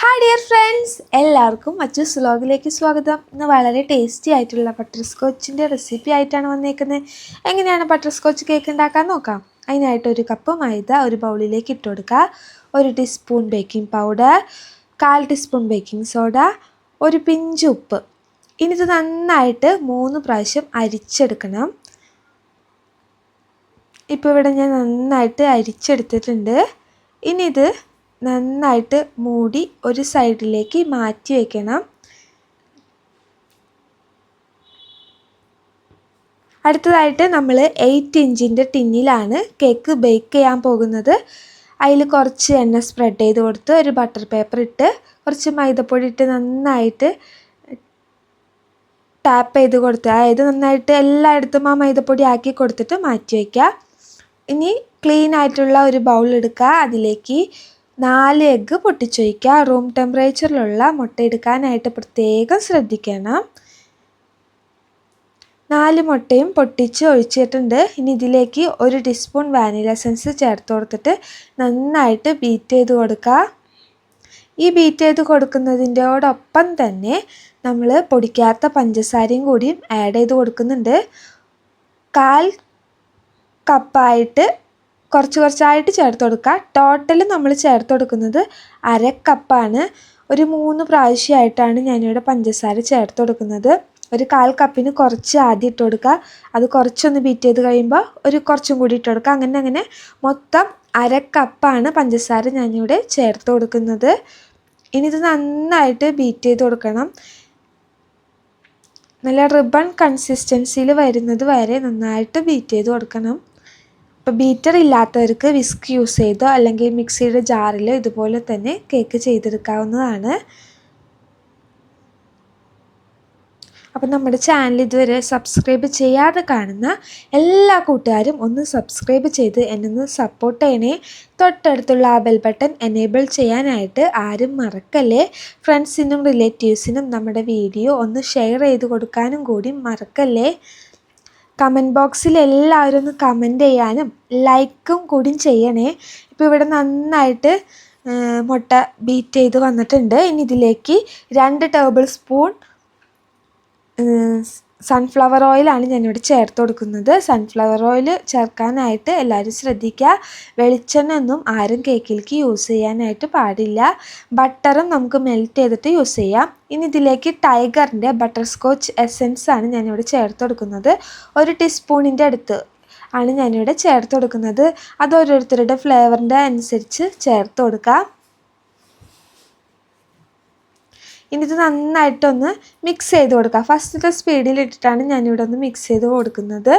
Hi dear friends എല്ലാവർക്കും മറ്റു സ്ലോഗിലേക്ക് സ്വാഗതം. ഇന്ന് വളരെ ടേസ്റ്റി ആയിട്ടുള്ള ബട്ടർ സ്കോച്ചിന്റെ റെസിപ്പി ആയിട്ടാണ് വന്നേക്കുന്നത്. എങ്ങനെയാണ് ബട്ടർ സ്കോച്ച് കേക്ക് ഉണ്ടാക്കാൻ നോക്കാം. അതിനായിട്ട് ഒരു കപ്പ് മൈദ ഒരു ബൗളിലേക്ക് ഇട്ട് കൊടുക്കുക. ഒരു ടീസ്പൂൺ ബേക്കിംഗ് പൗഡർ കാൽ ടീസ്പൂൺ ബേക്കിംഗ് സോഡ ഒരു പിഞ്ച് ഉപ്പ്. ഇനി ഇത് നന്നായിട്ട് മൂന്ന് പ്രാവശ്യം അരിച്ചെടുക്കണം. ഇപ്പോൾ ഇവിടെ ഞാൻ നന്നായിട്ട് അരിച്ചെടുത്തിട്ടുണ്ട്. ഇനി ഇത് നന്നായിട്ട് മൂടി ഒരു സൈഡിലേക്ക് മാറ്റി വയ്ക്കണം അടുത്തതായിട്ട് നമ്മൾ എയ്റ്റ് ഇഞ്ചിന്റെ ടിന്നിലാണ് കേക്ക് ബേക്ക് ചെയ്യാൻ പോകുന്നത്. അതിൽ കുറച്ച് എണ്ണ സ്പ്രെഡ് ചെയ്ത് കൊടുത്ത് ഒരു ബട്ടർ പേപ്പർ ഇട്ട് കുറച്ച് മൈദപ്പൊടി ഇട്ട് നന്നായിട്ട് ടാപ്പ് ചെയ്ത് കൊടുത്ത് അതായത് നന്നായിട്ട് എല്ലായിടത്തും ആ മൈദപ്പൊടി ആക്കി കൊടുത്തിട്ട് മാറ്റി വയ്ക്കുക ഇനി ക്ലീൻ ആയിട്ടുള്ള ഒരു ബൗൾ എടുക്കുക. അതിലേക്ക് നാല് എഗ്ഗ് പൊട്ടിച്ചൊഴിക്കുക. റൂം ടെമ്പറേച്ചറിലുള്ള മുട്ട എടുക്കാനായിട്ട് പ്രത്യേകം ശ്രദ്ധിക്കണം. നാല് മുട്ടയും പൊട്ടിച്ച് ഒഴിച്ചിട്ടുണ്ട്. ഇനി ഇതിലേക്ക് ഒരു ടീസ്പൂൺ വാനില എസൻസ് ചേർത്ത് കൊടുത്തിട്ട് നന്നായിട്ട് ബീറ്റ് ചെയ്ത് കൊടുക്കുക. ഈ ബീറ്റ് ചെയ്ത് കൊടുക്കുന്നതിന്റെയോടൊപ്പം തന്നെ നമ്മൾ പൊടിക്കാത്ത പഞ്ചസാരയും കൂടിയും ആഡ് ചെയ്ത് കൊടുക്കുന്നുണ്ട്. കാൽ കപ്പായിട്ട് കുറച്ച് കുറച്ചായിട്ട് ചേർത്ത് കൊടുക്കുക. ടോട്ടൽ നമ്മൾ ചേർത്ത് കൊടുക്കുന്നത് അര കപ്പാണ് ഒരു മൂന്ന് പ്രാവശ്യമായിട്ടാണ് ഞാനിവിടെ പഞ്ചസാര ചേർത്ത് കൊടുക്കുന്നത്. ഒരു കാൽ കപ്പിന് കുറച്ച് ആദ്യം ഇട്ട് കൊടുക്കുക. അത് കുറച്ചൊന്ന് ബീറ്റ് ചെയ്ത് കഴിയുമ്പോൾ ഒരു കുറച്ചും കൂടി ഇട്ട് കൊടുക്കുക. അങ്ങനെ അങ്ങനെ മൊത്തം അര കപ്പാണ് പഞ്ചസാര ഞാനിവിടെ ചേർത്ത് കൊടുക്കുന്നത്. ഇനി ഇത് നന്നായിട്ട് ബീറ്റ് ചെയ്ത് കൊടുക്കണം. നല്ല റിബൺ കൺസിസ്റ്റൻസിയിൽ വരുന്നത് വരെ നന്നായിട്ട് ബീറ്റ് ചെയ്ത് കൊടുക്കണം. ഇപ്പോൾ ബീറ്റർ ഇല്ലാത്തവർക്ക് വിസ്ക് യൂസ് ചെയ്തോ അല്ലെങ്കിൽ മിക്സിയുടെ ജാറിലോ ഇതുപോലെ തന്നെ കേക്ക് ചെയ്തെടുക്കാവുന്നതാണ്. അപ്പം നമ്മുടെ ചാനൽ ഇതുവരെ സബ്സ്ക്രൈബ് ചെയ്യാതെ കാണുന്ന എല്ലാ കൂട്ടുകാരും ഒന്ന് സബ്സ്ക്രൈബ് ചെയ്ത് എന്നൊന്ന് സപ്പോർട്ട് ചെയ്യണേ. തൊട്ടടുത്തുള്ള ആ ബെൽ ബട്ടൺ എനേബിൾ ചെയ്യാനായിട്ട് ആരും മറക്കല്ലേ. ഫ്രണ്ട്സിനും റിലേറ്റീവ്സിനും നമ്മുടെ വീഡിയോ ഒന്ന് ഷെയർ ചെയ്ത് കൊടുക്കാനും കൂടി മറക്കല്ലേ. കമന്റ് ബോക്സിൽ എല്ലാവരും ഒന്ന് കമന്റ് ചെയ്യാനും ലൈക്കും കൂടി ചെയ്യണേ. ഇപ്പോൾ ഇവിടെ നന്നായിട്ട് മുട്ട ബീറ്റ് ചെയ്ത് വന്നിട്ടുണ്ട്. ഇനി ഇതിലേക്ക് രണ്ട് ടേബിൾ സ്പൂൺ സൺഫ്ലവർ ഓയിലാണ് ഞാനിവിടെ ചേർത്ത് കൊടുക്കുന്നത്. സൺഫ്ലവർ ഓയിൽ ചേർക്കാനായിട്ട് എല്ലാവരും ശ്രദ്ധിക്കുക. വെളിച്ചെണ്ണ ഒന്നും ആരും കേക്കിലേക്ക് യൂസ് ചെയ്യാനായിട്ട് പാടില്ല. ബട്ടറും നമുക്ക് മെൽറ്റ് ചെയ്തിട്ട് യൂസ് ചെയ്യാം. ഇനി ഇതിലേക്ക് ടൈഗറിന്റെ ബട്ടർ സ്കോച്ച് എസെൻസ് ആണ് ഞാനിവിടെ ചേർത്ത് കൊടുക്കുന്നത്. ഒരു ടീസ്പൂണിന്റെ അടുത്ത് ആണ് ഞാനിവിടെ ചേർത്ത് കൊടുക്കുന്നത്. അത് ഓരോരുത്തരുടെ ഫ്ലേവറിന്റെ അനുസരിച്ച് ചേർത്ത് കൊടുക്കാം. ഇത് നന്നായിട്ടൊന്ന് മിക്സ് ചെയ്ത് കൊടുക്കുക ഫസ്റ്റത്തെ സ്പീഡിലിട്ടിട്ടാണ് ഞാനിവിടെ ഒന്ന് മിക്സ് ചെയ്ത് കൊടുക്കുന്നത്.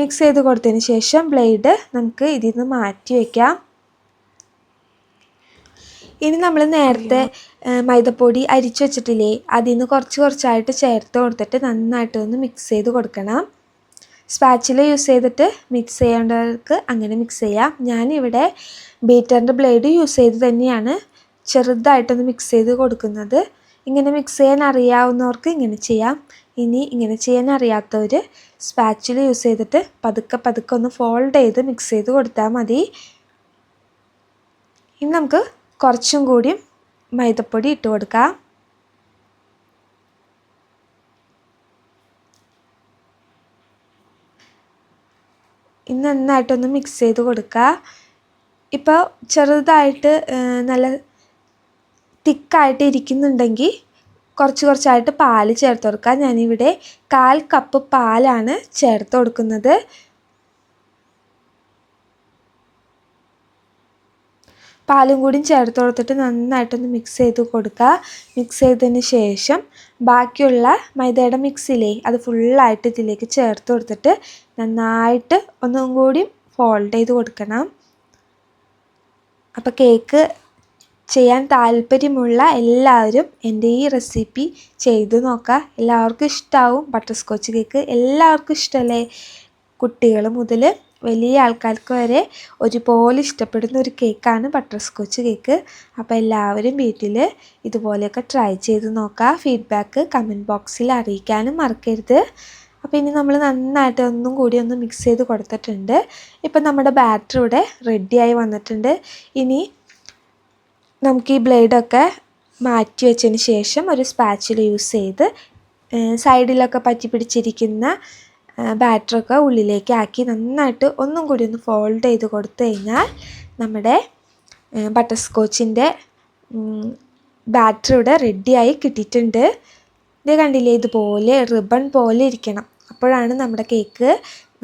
മിക്സ് ചെയ്ത് കൊടുത്തതിന് ശേഷം ബ്ലേഡ് നമുക്ക് ഇതിൽ നിന്ന് മാറ്റി വയ്ക്കാം ഇനി നമ്മൾ നേരത്തെ മൈദപ്പൊടി അരിച്ചു വെച്ചിട്ടില്ലേ അതിൽ നിന്ന് കുറച്ച് കുറച്ചായിട്ട് ചേർത്ത് കൊടുത്തിട്ട് നന്നായിട്ടൊന്ന് മിക്സ് ചെയ്ത് കൊടുക്കണം. സ്പാച്ചിൽ യൂസ് ചെയ്തിട്ട് മിക്സ് ചെയ്യേണ്ടവർക്ക് അങ്ങനെ മിക്സ് ചെയ്യാം. ഞാനിവിടെ ബീറ്ററിന്റെ ബ്ലേഡ് യൂസ് ചെയ്ത് തന്നെയാണ് ചെറുതായിട്ടൊന്ന് മിക്സ് ചെയ്ത് കൊടുക്കുന്നത്. ഇങ്ങനെ മിക്സ് ചെയ്യാൻ അറിയാവുന്നവർക്ക് ഇങ്ങനെ ചെയ്യാം. ഇനി ഇങ്ങനെ ചെയ്യാൻ അറിയാത്തവർ സ്പാച്ചിൽ യൂസ് ചെയ്തിട്ട് പതുക്കെ പതുക്കെ ഒന്ന് ഫോൾഡ് ചെയ്ത് മിക്സ് ചെയ്ത് കൊടുത്താൽ മതി. ഇനി നമുക്ക് കുറച്ചും കൂടി മൈദപ്പൊടി ഇട്ട് കൊടുക്കാം. ഇന്ന് നന്നായിട്ടൊന്ന് മിക്സ് ചെയ്ത് കൊടുക്കുക ഇപ്പോൾ ചെറുതായിട്ട് നല്ല തിക്കായിട്ട് ഇരിക്കുന്നുണ്ടെങ്കിൽ കുറച്ച് കുറച്ചായിട്ട് പാൽ ചേർത്ത് കൊടുക്കുക. ഞാനിവിടെ കാൽ കപ്പ് പാലാണ് ചേർത്ത് കൊടുക്കുന്നത്. പാലും കൂടി ചേർത്ത് കൊടുത്തിട്ട് നന്നായിട്ടൊന്ന് മിക്സ് ചെയ്ത് കൊടുക്കുക. മിക്സ് ചെയ്തതിന് ശേഷം ബാക്കിയുള്ള മൈദയുടെ മിക്സിലേ അത് ഫുള്ളായിട്ട് ഇതിലേക്ക് ചേർത്ത് കൊടുത്തിട്ട് നന്നായിട്ട് ഒന്നും കൂടി ഫോൾഡ് ചെയ്ത് കൊടുക്കണം. അപ്പോൾ കേക്ക് ചെയ്യാൻ താല്പര്യമുള്ള എല്ലാവരും എന്റെ ഈ റെസിപ്പി ചെയ്തു നോക്കുക. എല്ലാവർക്കും ഇഷ്ടമാവും ബട്ടർ സ്കോച്ച് കേക്ക്. എല്ലാവർക്കും ഇഷ്ടമല്ലേ? കുട്ടികൾ മുതൽ വലിയ ആൾക്കാർക്ക് വരെ ഒരുപോലെ ഇഷ്ടപ്പെടുന്ന ഒരു കേക്കാണ് ബട്ടർ സ്കോച്ച് കേക്ക്. അപ്പോൾ എല്ലാവരും വീട്ടിൽ ഇതുപോലെയൊക്കെ ട്രൈ ചെയ്ത് നോക്കുക. ഫീഡ്ബാക്ക് കമന്റ് ബോക്സിൽ അറിയിക്കാനും മറക്കരുത്. അപ്പോൾ ഇനി നമ്മൾ നന്നായിട്ട് ഒന്നും കൂടി ഒന്ന് മിക്സ് ചെയ്ത് കൊടുത്തിട്ടുണ്ട്. ഇപ്പം നമ്മുടെ ബാറ്റർ ഇവിടെ റെഡിയായി വന്നിട്ടുണ്ട്. ഇനി നമുക്ക് ഈ ബ്ലേഡൊക്കെ മാറ്റി വെച്ചതിന് ശേഷം ഒരു സ്പാച്ചിൽ യൂസ് ചെയ്ത് സൈഡിലൊക്കെ പറ്റി പിടിച്ചിരിക്കുന്ന ബാറ്ററൊക്കെ ഉള്ളിലേക്ക് ആക്കി നന്നായിട്ട് ഒന്നും കൂടി ഒന്ന് ഫോൾഡ് ചെയ്ത് കൊടുത്തു കഴിഞ്ഞാൽ നമ്മുടെ ബട്ടർ സ്കോച്ചിന്റെ ബാറ്റർ ഇവിടെ റെഡിയായി കിട്ടിയിട്ടുണ്ട്. ഇത് കണ്ടില്ലേ? ഇതുപോലെ റിബൺ പോലെ ഇരിക്കണം. അപ്പോഴാണ് നമ്മുടെ കേക്ക്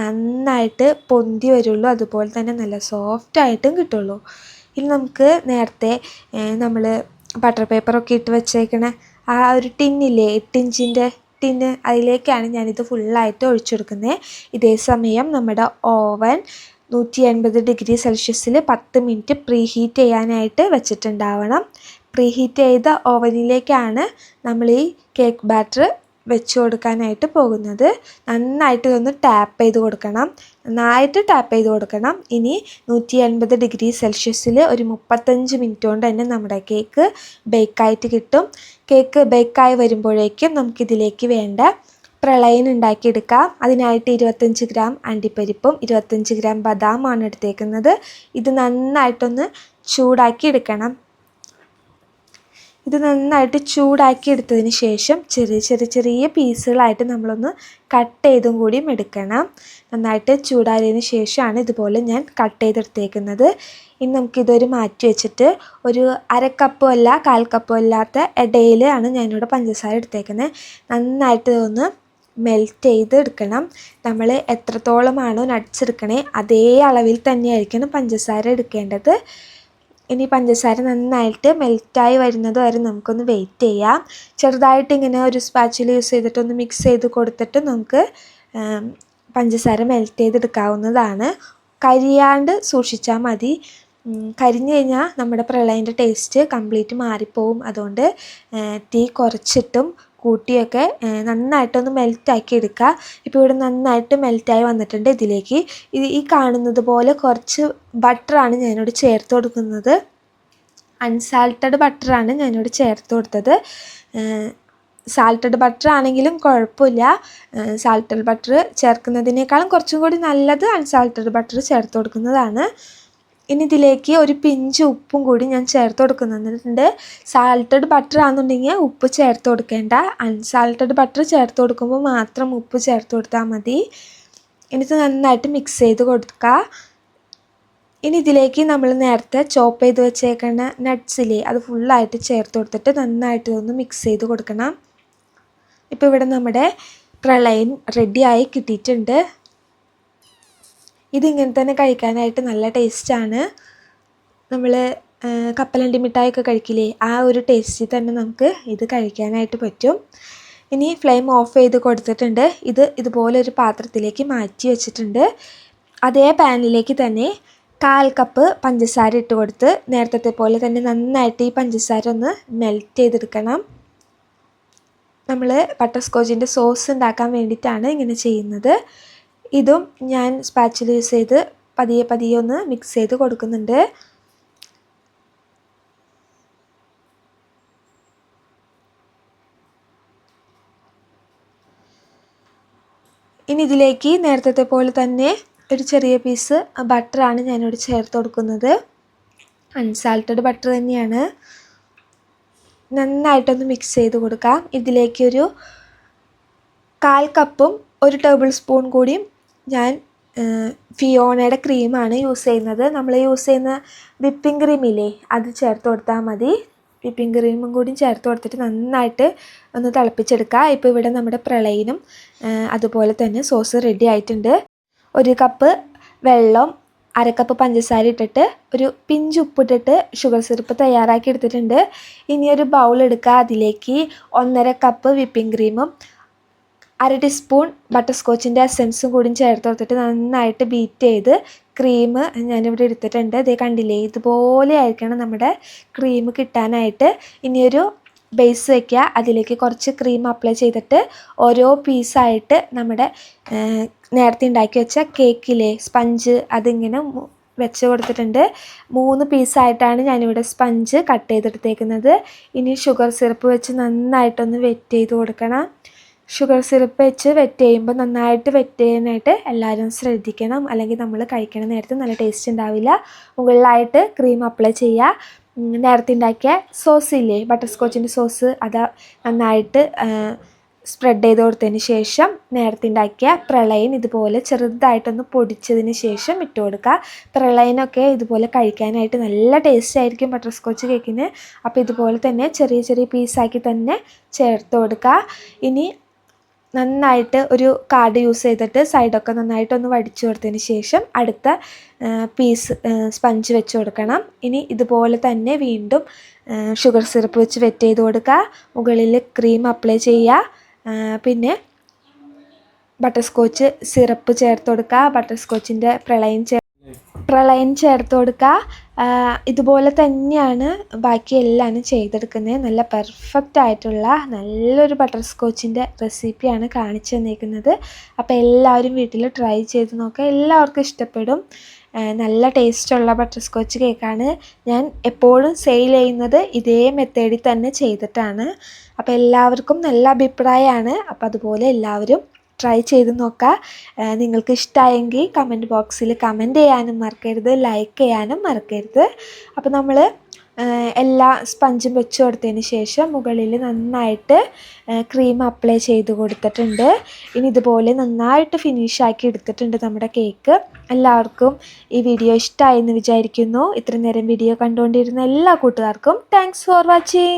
നന്നായിട്ട് പൊന്തി വരുള്ളൂ. അതുപോലെ തന്നെ നല്ല സോഫ്റ്റായിട്ടും കിട്ടുള്ളൂ. ഇനി നമുക്ക് നേരത്തെ നമ്മൾ ബട്ടർ പേപ്പറൊക്കെ ഇട്ട് വെച്ചേക്കണ ആ ഒരു ടിന്നില്ലേ എട്ടിഞ്ചിന്റെ ടിന്ന് അതിലേക്കാണ് ഞാനിത് ഫുള്ളായിട്ട് ഒഴിച്ചു കൊടുക്കുന്നത് ഇതേ സമയം നമ്മുടെ ഓവൻ നൂറ്റി എൺപത് ഡിഗ്രി സെൽഷ്യസിൽ പത്ത് മിനിറ്റ് പ്രീ ഹീറ്റ് ചെയ്യാനായിട്ട് വെച്ചിട്ടുണ്ടാവണം. പ്രീ ഹീറ്റ് ചെയ്ത ഓവനിലേക്കാണ് നമ്മൾ ഈ കേക്ക് ബാറ്റർ വെച്ച് കൊടുക്കാനായിട്ട് പോകുന്നത്. നന്നായിട്ട് ഒന്ന് ടാപ്പ് ചെയ്ത് കൊടുക്കണം. നന്നായിട്ട് ടാപ്പ് ചെയ്ത് കൊടുക്കണം. ഇനി നൂറ്റി എൺപത് ഡിഗ്രി സെൽഷ്യസിൽ ഒരു മുപ്പത്തഞ്ച് മിനിറ്റ് കൊണ്ട് തന്നെ നമ്മുടെ കേക്ക് ബേക്കായിട്ട് കിട്ടും. കേക്ക് ബേക്കായി വരുമ്പോഴേക്കും നമുക്കിതിലേക്ക് വേണ്ട പ്രളയൻ ഉണ്ടാക്കിയെടുക്കാം. അതിനായിട്ട് ഇരുപത്തഞ്ച് ഗ്രാം അണ്ടിപ്പരിപ്പും ഇരുപത്തഞ്ച് ഗ്രാം ബദാമാണ് എടുത്തേക്കുന്നത്. ഇത് നന്നായിട്ടൊന്ന് ചൂടാക്കി എടുക്കണം ഇത് നന്നായിട്ട് ചൂടാക്കി എടുത്തതിന് ശേഷം ചെറിയ ചെറിയ ചെറിയ പീസുകളായിട്ട് നമ്മളൊന്ന് കട്ട് ചെയ്തും കൂടിയും എടുക്കണം. നന്നായിട്ട് ചൂടായതിന് ശേഷമാണ് ഇതുപോലെ ഞാൻ കട്ട് ചെയ്തെടുത്തേക്കുന്നത്. ഇനി നമുക്കിതൊരു മാറ്റി വെച്ചിട്ട് ഒരു അര കപ്പും അല്ല കാൽ അല്ലാത്ത അല്ലാത്ത ആണ് ഞാനിവിടെ പഞ്ചസാര എടുത്തേക്കുന്നത്. നന്നായിട്ട് ഇതൊന്ന് മെൽറ്റ് ചെയ്ത് എടുക്കണം. നമ്മൾ എത്രത്തോളമാണോ നട്ട്സ് എടുക്കണേ അതേ അളവിൽ തന്നെയായിരിക്കണം പഞ്ചസാര എടുക്കേണ്ടത്. ഇനി പഞ്ചസാര നന്നായിട്ട് മെൽറ്റായി വരുന്നത് വരെ നമുക്കൊന്ന് വെയിറ്റ് ചെയ്യാം. ചെറുതായിട്ട് ഇങ്ങനെ ഒരു സ്പാച്ചിൽ യൂസ് ചെയ്തിട്ടൊന്ന് മിക്സ് ചെയ്ത് കൊടുത്തിട്ട് നമുക്ക് പഞ്ചസാര മെൽറ്റ് ചെയ്തെടുക്കാവുന്നതാണ്. കരിയാണ്ട് സൂക്ഷിച്ചാൽ മതി. കരിഞ്ഞു കഴിഞ്ഞാൽ നമ്മുടെ പ്രളയന്റെ ടേസ്റ്റ് കംപ്ലീറ്റ് മാറിപ്പോവും. അതുകൊണ്ട് തീ കുറച്ചിട്ടും കൂട്ടിയൊക്കെ നന്നായിട്ടൊന്ന് മെൽറ്റാക്കി എടുക്കുക ഇപ്പോൾ ഇവിടെ നന്നായിട്ട് മെൽറ്റായി വന്നിട്ടുണ്ട് ഇതിലേക്ക്. ഇത് ഈ കാണുന്നത് പോലെ കുറച്ച് ബട്ടറാണ് ഞാനിവിടെ ചേർത്ത് കൊടുക്കുന്നത്. അൺസാൾട്ടഡ് ബട്ടറാണ് ഞാനിവിടെ ചേർത്ത് കൊടുത്തത്. സാൾട്ടഡ് ബട്ടർ ആണെങ്കിലും കുഴപ്പമില്ല. സാൾട്ടഡ് ബട്ടർ ചേർക്കുന്നതിനേക്കാളും കുറച്ചും കൂടി നല്ലത് അൺസാൾട്ടഡ് ബട്ടർ ചേർത്ത് കൊടുക്കുന്നതാണ്. ഇനി ഇതിലേക്ക് ഒരു പിഞ്ച് ഉപ്പും കൂടി ഞാൻ ചേർത്ത് കൊടുക്കുന്നുണ്ട്. സാൾട്ടഡ് ബട്ടർ ആണെന്നുണ്ടെങ്കിൽ ഉപ്പ് ചേർത്ത് കൊടുക്കേണ്ട. അൺസാൾട്ടഡ് ബട്ടർ ചേർത്ത് കൊടുക്കുമ്പോൾ മാത്രം ഉപ്പ് ചേർത്ത് കൊടുത്താൽ മതി. എന്നിട്ട് നന്നായിട്ട് മിക്സ് ചെയ്ത് കൊടുക്കുക ഇനി ഇതിലേക്ക് നമ്മൾ നേരത്തെ ചോപ്പ് ചെയ്ത് വെച്ചേക്കുന്ന നട്ട്സിലേ അത് ഫുള്ളായിട്ട് ചേർത്ത് കൊടുത്തിട്ട് നന്നായിട്ട് ഒന്ന് മിക്സ് ചെയ്ത് കൊടുക്കണം. ഇപ്പോൾ ഇവിടെ നമ്മുടെ പ്രളയം റെഡിയായി കിട്ടിയിട്ടുണ്ട്. ഇതിങ്ങനെ തന്നെ കഴിക്കാനായിട്ട് നല്ല ടേസ്റ്റാണ്. നമ്മൾ കപ്പലണ്ടി മിഠായിയൊക്കെ കഴിക്കില്ലേ? ആ ഒരു ടേസ്റ്റിൽ തന്നെ നമുക്ക് ഇത് കഴിക്കാനായിട്ട് പറ്റും. ഇനി ഫ്ലെയിം ഓഫ് ചെയ്ത് കൊടുത്തിട്ടുണ്ട്. ഇത് ഇതുപോലെ ഒരു പാത്രത്തിലേക്ക് മാറ്റി വെച്ചിട്ടുണ്ട്. അതേ പാനിലേക്ക് തന്നെ കാൽ കപ്പ് പഞ്ചസാര ഇട്ട് കൊടുത്ത് നേരത്തെ പോലെ തന്നെ നന്നായിട്ട് ഈ പഞ്ചസാര ഒന്ന് മെൽറ്റ് ചെയ്തെടുക്കണം. നമ്മൾ ബട്ടർ സ്കോച്ചിന്റെ സോസ് ഉണ്ടാക്കാൻ വേണ്ടിയിട്ടാണ് ഇങ്ങനെ ചെയ്യുന്നത്. ഇതും ഞാൻ സ്പാച്ചിൽ യൂസ് ചെയ്ത് പതിയെ പതിയെ ഒന്ന് മിക്സ് ചെയ്ത് കൊടുക്കുന്നുണ്ട്. ഇനി ഇതിലേക്ക് നേരത്തെ പോലെ തന്നെ ഒരു ചെറിയ പീസ് ബട്ടറാണ് ഞാനിവിടെ ചേർത്ത് കൊടുക്കുന്നത്. അൺസാൾട്ടഡ് ബട്ടർ തന്നെയാണ്. നന്നായിട്ടൊന്ന് മിക്സ് ചെയ്ത് കൊടുക്കാം. ഇതിലേക്ക് ഒരു കാൽ കപ്പും ഒരു ടേബിൾ സ്പൂൺ കൂടിയും ഞാൻ ഫിയോണയുടെ ക്രീമാണ് യൂസ് ചെയ്യുന്നത്. നമ്മൾ യൂസ് ചെയ്യുന്ന വിപ്പിംഗ് ക്രീമില്ലേ അത് ചേർത്ത് കൊടുത്താൽ മതി. വിപ്പിംഗ് ക്രീമും കൂടി ചേർത്ത് കൊടുത്തിട്ട് നന്നായിട്ട് ഒന്ന് തിളപ്പിച്ചെടുക്കുക. ഇപ്പോൾ ഇവിടെ നമ്മുടെ പ്രളയിനും അതുപോലെ തന്നെ സോസ് റെഡി ആയിട്ടുണ്ട്. ഒരു കപ്പ് വെള്ളം അര കപ്പ് പഞ്ചസാര ഇട്ടിട്ട് ഒരു പിഞ്ച് ഉപ്പിട്ടിട്ട് ഷുഗർ സിറപ്പ് തയ്യാറാക്കി എടുത്തിട്ടുണ്ട്. ഇനി ഒരു ബൗൾ എടുക്കുക. അതിലേക്ക് ഒന്നര കപ്പ് വിപ്പിംഗ് ക്രീമും അര ടീസ്പൂൺ ബട്ടർ സ്കോച്ചിന്റെ എസെൻസും കൂടി ചേർത്ത് കൊടുത്തിട്ട് നന്നായിട്ട് ബീറ്റ് ചെയ്ത് ക്രീം ഞാനിവിടെ എടുത്തിട്ടുണ്ട്. ഇതേ കണ്ടില്ലേ? ഇതുപോലെ ആയിരിക്കണം നമ്മുടെ ക്രീം കിട്ടാനായിട്ട്. ഇനിയൊരു ബേസ് വയ്ക്കുക അതിലേക്ക് കുറച്ച് ക്രീം അപ്ലൈ ചെയ്തിട്ട് ഓരോ പീസായിട്ട് നമ്മുടെ നേരത്തെ ഉണ്ടാക്കി വെച്ച കേക്കിലെ സ്പഞ്ച് അതിങ്ങനെ വെച്ച് കൊടുത്തിട്ടുണ്ട്. മൂന്ന് പീസായിട്ടാണ് ഞാനിവിടെ സ്പഞ്ച് കട്ട് ചെയ്തെടുത്തേക്കുന്നത്. ഇനി ഷുഗർ സിറപ്പ് വെച്ച് നന്നായിട്ടൊന്ന് വെറ്റ് ചെയ്ത് കൊടുക്കണം. ഷുഗർ സിറപ്പ് വെച്ച് വെറ്റ് ചെയ്യുമ്പോൾ നന്നായിട്ട് വെറ്റ് ചെയ്യാനായിട്ട് എല്ലാവരും ശ്രദ്ധിക്കണം. അല്ലെങ്കിൽ നമ്മൾ കഴിക്കണ നേരത്ത് നല്ല ടേസ്റ്റ് ഉണ്ടാവില്ല മുകളിലായിട്ട് ക്രീം അപ്ലൈ ചെയ്യുക നേരത്തെ ഉണ്ടാക്കിയ സോസ് ഇല്ലേ? ബട്ടർ സ്കോച്ചിന്റെ സോസ് അത് നന്നായിട്ട് സ്പ്രെഡ് ചെയ്ത് കൊടുത്തതിന് ശേഷം നേരത്തെ ഉണ്ടാക്കിയ പ്രളയൻ ഇതുപോലെ ചെറുതായിട്ടൊന്ന് പൊടിച്ചതിന് ശേഷം ഇട്ട് കൊടുക്കുക പ്രളയനൊക്കെ ഇതുപോലെ കഴിക്കാനായിട്ട് നല്ല ടേസ്റ്റ് ആയിരിക്കും ബട്ടർ സ്കോച്ച് കേക്കിന് അപ്പോൾ ഇതുപോലെ തന്നെ ചെറിയ ചെറിയ പീസാക്കി തന്നെ ചേർത്ത് കൊടുക്കുക ഇനി നന്നായിട്ട് ഒരു കാർഡ് യൂസ് ചെയ്തിട്ട് സൈഡൊക്കെ നന്നായിട്ടൊന്ന് വടിച്ചു കൊടുത്തതിന് ശേഷം അടുത്ത പീസ് സ്പഞ്ച് വെച്ച് കൊടുക്കണം. ഇനി ഇതുപോലെ തന്നെ വീണ്ടും ഷുഗർ സിറപ്പ് വെച്ച് വെറ്റ് ചെയ്ത് കൊടുക്കുക. മുകളിൽ ക്രീം അപ്ലൈ ചെയ്യുക. പിന്നെ ബട്ടർ സ്കോച്ച് സിറപ്പ് ചേർത്ത് കൊടുക്കുക. ബട്ടർ സ്കോച്ചിന്റെ പ്രളയം ചേ പ്രളയം ചേർത്ത് കൊടുക്കുക ഇതുപോലെ തന്നെയാണ് ബാക്കി എല്ലാം ചെയ്തെടുക്കുന്നത് നല്ല പെർഫെക്റ്റ് ആയിട്ടുള്ള നല്ലൊരു ബട്ടർ സ്കോച്ചിന്റെ റെസിപ്പിയാണ് കാണിച്ചു തന്നിരിക്കുന്നത് അപ്പോൾ എല്ലാവരും വീട്ടിൽ ട്രൈ ചെയ്ത് നോക്കുക എല്ലാവർക്കും ഇഷ്ടപ്പെടും. നല്ല ടേസ്റ്റുള്ള ബട്ടർ സ്കോച്ച് കേക്കാണ് ഞാൻ എപ്പോഴും സെയിൽ ചെയ്യുന്നത് ഇതേ മെത്തേഡിൽ തന്നെ ചെയ്തിട്ടാണ്. അപ്പോൾ എല്ലാവർക്കും നല്ല അഭിപ്രായമാണ്. അപ്പോൾ അതുപോലെ എല്ലാവരും ട്രൈ ചെയ്ത് നോക്കുക നിങ്ങൾക്ക് ഇഷ്ടമായെങ്കിൽ കമന്റ് ബോക്സിൽ കമന്റ് ചെയ്യാനും മറക്കരുത് ലൈക്ക് ചെയ്യാനും മറക്കരുത്. അപ്പോൾ നമ്മൾ എല്ലാ സ്പഞ്ചും വെച്ച് കൊടുത്തതിന് ശേഷം മുകളിൽ നന്നായിട്ട് ക്രീം അപ്ലൈ ചെയ്ത് കൊടുത്തിട്ടുണ്ട്. ഇനി ഇതുപോലെ നന്നായിട്ട് ഫിനിഷ് ആക്കി എടുത്തിട്ടുണ്ട് നമ്മുടെ കേക്ക് എല്ലാവർക്കും ഈ വീഡിയോ ഇഷ്ടമായി എന്ന് വിചാരിക്കുന്നു. ഇത്രയും നേരം വീഡിയോ കണ്ടുകൊണ്ടിരുന്ന എല്ലാ കൂട്ടുകാർക്കും താങ്ക്സ് ഫോർ വാച്ചിങ്